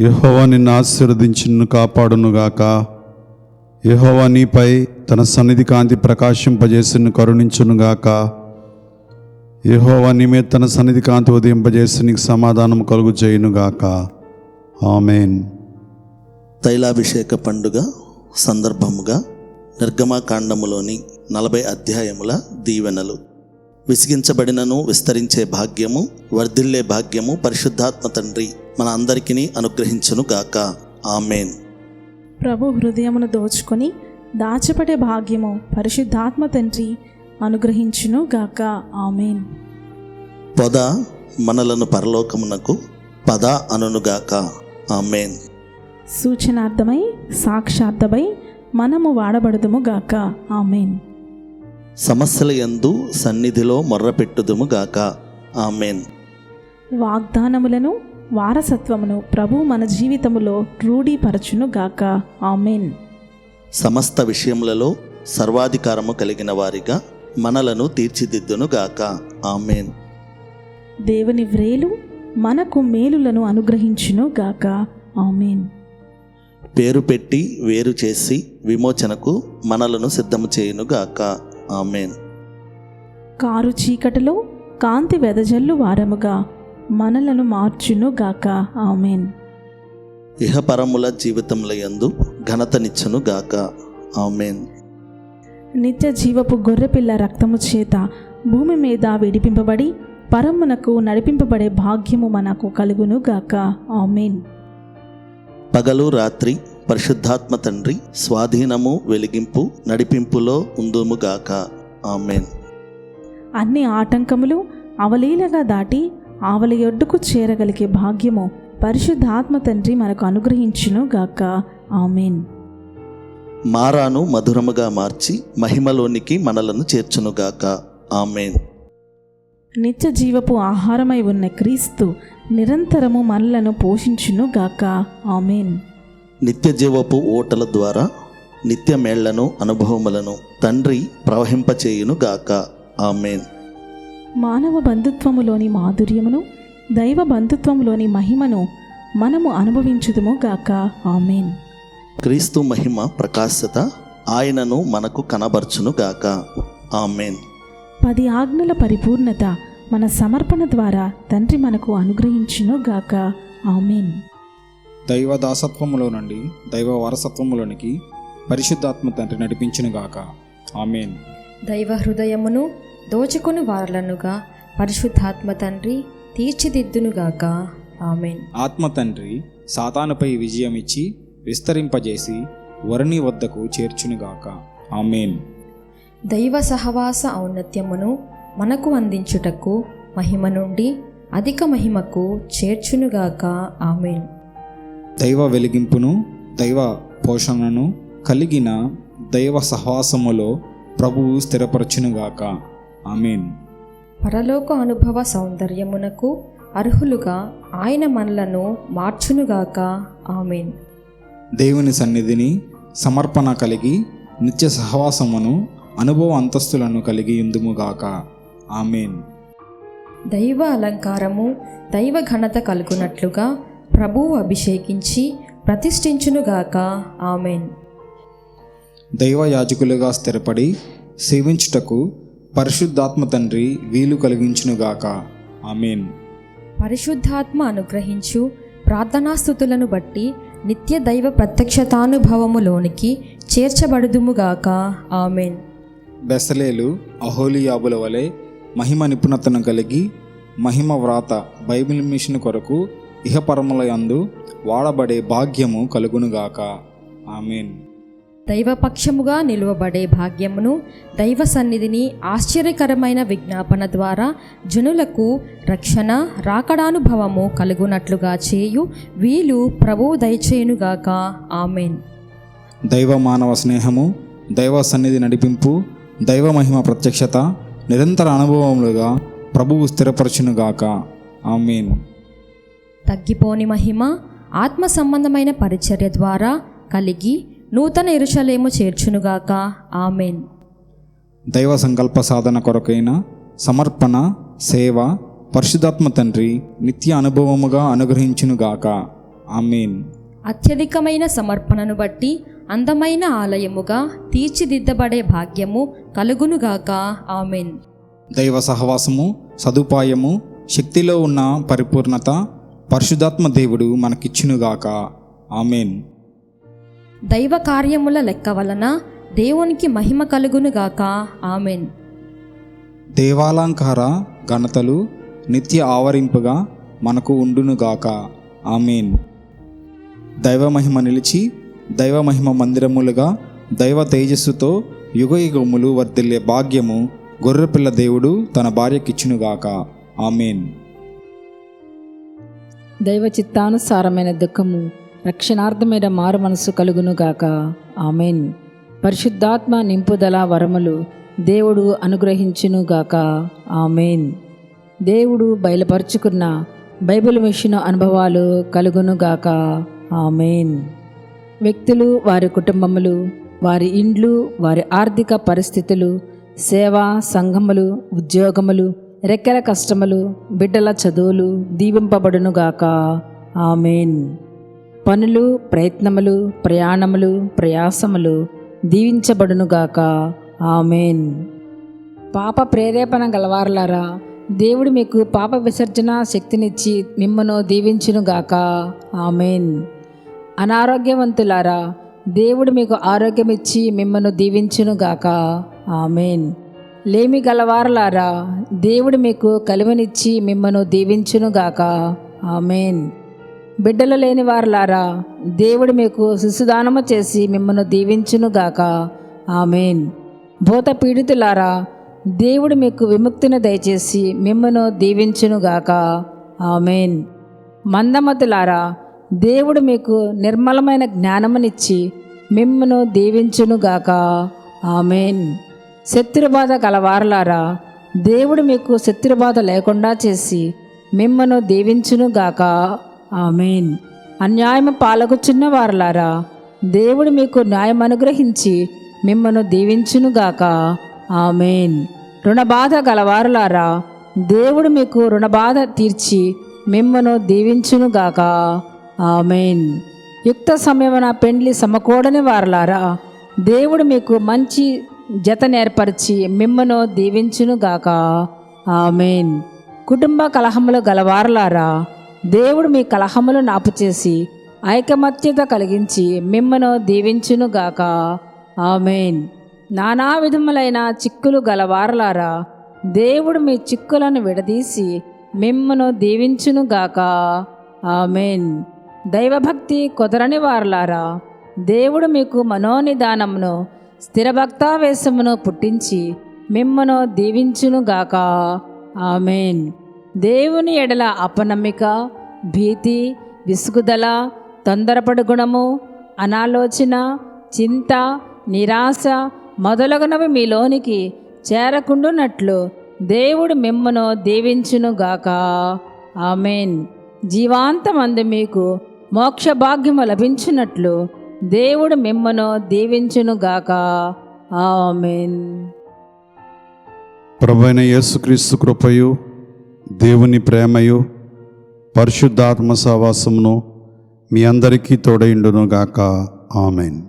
యహోవా నిన్ను ఆశీర్వదించును కాపాడునుగాక. యహోవా నీపై తన సన్నిధి కాంతి ప్రకాశింపజేసిను కరుణించునుగాక. యహోవా నీ మీద తన సన్నిధి కాంతి ఉదయింపజేసి నీకు సమాధానం కలుగు చేయునుగాక. ఆమెన్. తైలాభిషేక పండుగ సందర్భముగా నిర్గమాకాండములోని నలభై అధ్యాయముల దీవెనలు. విసిగించబడినను విస్తరించే భాగ్యము వర్ధిల్లే భాగ్యము పరిశుద్ధాత్మ తండ్రి మన అందరికీ అనుగ్రహించును గాక. ఆమెన్. ప్రభు హృదయమును దోచుకొని దాచపడే భాగ్యము పరిశుద్ధాత్మ తండ్రి అనుగ్రహించును గాక. ఆమెన్. పొద మనలను పరలోకమునకు పద అనునుగాక ఆమెన్. సూచనార్థమై సాక్షార్థమై మనము వాడబడదుము గాక. ఆమెన్. సమస్యల యందు సన్నిధిలో మొర్రపెట్టుదుము గాక. ఆమెన్. వాగ్దానములను వారసత్వమును ప్రభు మన జీవితములో రూఢీపరచును గాక ఆమెన్. సమస్త విషయములలో సర్వాధికారము కలిగిన వారిగా మనలను తీర్చిదిద్దును గాక ఆమెన్. దేవుని వ్రేలు మనకు మేలులను అనుగ్రహించును గాక ఆమెన్. పేరు పెట్టి వేరు చేసి విమోచనకు మనలను సిద్ధము చేయును గాక ఆమెన్. కారు చీకటిలో కాంతి వెదజల్లు వారముగా మనలను మార్చును గాక ఆమెన్. ఇహపరముల జీవితముల యందు ఘనతనిచ్చును గాక. ఆమెన్. నిత్య జీవపు గొర్రెపిల్ల రక్తము చేత భూమి మీద విడిపింపబడి పరమునకు నడిపింపబడే భాగ్యము మనకు కలుగును గాక ఆమెన్. పగలు రాత్రి పరిశుద్ధాత్మ తండ్రి స్వాధీనము వెలిగింపు నడిపింపులో ఉందుము గాక ఆమెన్. అన్ని ఆటంకములు అవలీలగా దాటి ఆవలి ఒడ్డుకు చేరగలిగే భాగ్యము పరిశుద్ధాత్మ తండ్రి మనకు అనుగ్రహించును గాక ఆమెన్. మారాను మధురముగా మార్చి మహిమలోనికి మనలను చేర్చునుగాక. ఆమెన్. నిత్య జీవపు ఆహారమై ఉన్న క్రీస్తు నిరంతరము మనలను పోషించును గాక ఆమెన్. నిత్య జీవపు ఓటల ద్వారా నిత్య మేళ్ళను అనుభవములను తండ్రి ప్రవహింపచేయును గాక ఆమెన్. మానవ బంధుత్వములోని మాధుర్యమును దైవ బంధుత్వములోని మహిమను మనము అనుభవించుదుము గాక. ఆమెన్. క్రీస్తు మహిమ ప్రకాశత ఆయనను మనకు కనబర్చును గాక. ఆమెన్. పది ఆజ్ఞల పరిపూర్ణత మన సమర్పణ ద్వారా తండ్రి మనకు అనుగ్రహించును గాక. ఆమెన్. దైవ దాసత్వములో నుండి దైవ వారసత్వములోనికి పరిశుద్ధాత్మ తండ్రి నడిపించునుగాక ఆమెన్. దైవ హృదయమును దోచుకుని వారలనుగా పరిశుద్ధాత్మ తండ్రి తీర్చిదిద్దునుగాక. ఆమెన్. ఆత్మ తండ్రి సాతానుపై విజయం ఇచ్చి విస్తరింపజేసి వరుని వద్దకు చేర్చునుగాక. ఆమెన్. దైవ సహవాస ఔన్నత్యమును మనకు అందించుటకు మహిమ నుండి అధిక మహిమకు చేర్చునుగాక. ఆమెన్. దైవ వెలిగింపును దైవ పోషణను కలిగిన దైవ సహవాసములో ప్రభువు స్థిరపరచునుగాక. ఆమెన్. పరలోక అనుభవ సౌందర్యమునకు అర్హులుగా ఆయన మనలను మార్చునుగాక. ఆమెన్. దేవుని సన్నిధిని సమర్పణ కలిగి నిత్య సహవాసమును అనుభవ అంతస్తులను కలిగి ఉందుముగాక. ఆమెన్. దైవ అలంకారము దైవ ఘనత కలుగునట్లుగా ప్రభువు అభిషేకించి ప్రతిష్ఠించునుగాక. ఆమెన్. దైవ యాజకులుగా స్థిరపడి సేవించుటకు పరిశుద్ధాత్మ తండ్రి వీలు కలిగించునుగాక. ఆమెన్. పరిశుద్ధాత్మ అనుగ్రహించు ప్రార్థనాస్థుతులను బట్టి నిత్య దైవ ప్రత్యక్షతానుభవములోనికి చేర్చబడుదుముగాక. ఆమెన్. బెసలేలు అహోలియాబుల వలె మహిమ నిపుణతను కలిగి మహిమ వ్రాత బైబిల్ మిషన్ కొరకు ఇహపరముల యందు వాడబడే భాగ్యము కలుగునుగాక. ఆమెన్. దైవపక్షముగా నిలువబడే భాగ్యమును దైవ సన్నిధిని ఆశ్చర్యకరమైన విజ్ఞాపన ద్వారా జనులకు రక్షణ రాకడానుభవము కలుగునట్లుగా చేయు వీలు ప్రభువు దయచేయునుగాక. ఆమెన్. దైవ మానవ స్నేహము దైవ సన్నిధి నడిపింపు దైవ మహిమ ప్రత్యక్షత నిరంతర అనుభవములుగా ప్రభువు స్థిరపరచునుగాక. ఆమెన్. తగ్గిపోని మహిమ ఆత్మ సంబంధమైన పరిచర్య ద్వారా కలిగి నూతన ఇరుషలేము చేర్చునుగాక. ఆమెన్. దైవ సంకల్ప సాధన కొరకైన సమర్పణ సేవ పరిశుధాత్మ తండ్రి నిత్య అనుభవముగా అనుగ్రహించునుగాక. ఆమెన్. అత్యధికమైన సమర్పణను బట్టి అందమైన ఆలయముగా తీర్చిదిద్దబడే భాగ్యము కలుగునుగాక. ఆమెన్. దైవ సహవాసము సదుపాయము శక్తిలో ఉన్న పరిపూర్ణత పరిశుద్ధాత్మ దేవుడు మనకిచ్చునుగాక. ఆమెన్. దైవ కార్యముల లెక్క వలన దేవునికి మహిమ కలుగునుగాక ఆమెన్. దేవాలంకార ఘనతలు నిత్య ఆవరింపుగా మనకు ఉండునుగాక ఆమెన్. దైవ మహిమ నిలిచి దైవ మహిమ మందిరములుగా దైవ తేజస్సుతో యుగ యుగములు వర్ధిల్లే భాగ్యము గొర్రెపిల్ల దేవుడు తన భార్యకిచ్చునుగాక ఆమెన్. దైవ చిత్తానుసారమైన దుఃఖము రక్షణార్థమైన మారు మనసు కలుగునుగాక ఆమెన్. పరిశుద్ధాత్మ నింపుదల వరములు దేవుడు అనుగ్రహించునుగాక ఆమెన్. దేవుడు బయలుపరుచుకున్న బైబిల్ మిషన్ అనుభవాలు కలుగునుగాక ఆమెన్. వ్యక్తులు వారి కుటుంబములు వారి ఇండ్లు వారి ఆర్థిక పరిస్థితులు సేవా సంఘములు ఉద్యోగములు రెక్కల కష్టములు బిడ్డల చదువులు దీవింపబడునుగాక ఆమెన్. పనులు ప్రయత్నములు ప్రయాణములు ప్రయాసములు దీవించబడునుగాక. ఆమెన్. పాప ప్రేరేపణ గలవారులారా దేవుడు మీకు పాప విసర్జన శక్తినిచ్చి మిమ్మను దీవించునుగాక. ఆమెన్. అనారోగ్యవంతులారా దేవుడు మీకు ఆరోగ్యమిచ్చి మిమ్మను దీవించునుగాక. ఆమెన్. లేమి గలవారులారా దేవుడు మీకు కలివనిచ్చి మిమ్మను దీవించునుగాక. ఆమెన్. బిడ్డలు లేని వారులారా దేవుడు మీకు శిశుదానము చేసి మిమ్మను దీవించునుగాక. ఆమెన్. భూత పీడితులారా దేవుడు మీకు విముక్తిని దయచేసి మిమ్మను దీవించునుగాక. ఆమెన్. మందమతులారా దేవుడు మీకు నిర్మలమైన జ్ఞానమునిచ్చి మిమ్మను దీవించునుగాక. ఆమెన్. శత్రుబాధ గలవారలారా దేవుడు మీకు శత్రుబాధ లేకుండా చేసి మిమ్మను దీవించునుగాక. ఆమెన్. అన్యాయము పాలగుచున్న వారలారా దేవుడు మీకు న్యాయం అనుగ్రహించి మిమ్మను దీవించునుగాక ఆమెన్. రుణబాధ గలవారులారా దేవుడు మీకు రుణబాధ తీర్చి మిమ్మను దీవించునుగాక ఆమెన్. యుక్త సమయమున పెండ్లి సమకూడని వారలారా దేవుడు మీకు మంచి జత నేర్పరిచి మిమ్మను దీవించునుగాక ఆమెన్. కుటుంబ కలహములు గలవారలారా దేవుడు మీ కలహములు నాపు చేసి ఐకమత్యత కలిగించి మిమ్మను దీవించునుగాక ఆమెన్. నానా విధములైన చిక్కులు గలవారలారా దేవుడు మీ చిక్కులను విడదీసి మిమ్మను దీవించునుగాక ఆమెన్. దైవభక్తి కుదరని వారలారా దేవుడు మీకు మనోనిదానమును స్థిరభక్తావేశమును పుట్టించి మిమ్మను దీవించునుగాక ఆమెన్. దేవుని ఎడల అపనమ్మిక భీతి విసుగుదల తొందరపడు గుణము అనాలోచన చింత నిరాశ మొదలగునవి మీలోనికి చేరకుండునట్లు దేవుడు మిమ్మను దీవించునుగాక. ఆమెన్. జీవాంతమందు మీకు మోక్ష భాగ్యము లభించినట్లు దేవుడు మిమ్మను దీవించునుగాక. ఆమెన్. ప్రభైన యేసుక్రీస్తు కృపయు దేవుని ప్రేమయు పరిశుద్ధాత్మ సహవాసమును మీ అందరికీ తోడైండునుగాక. ఆమెన్.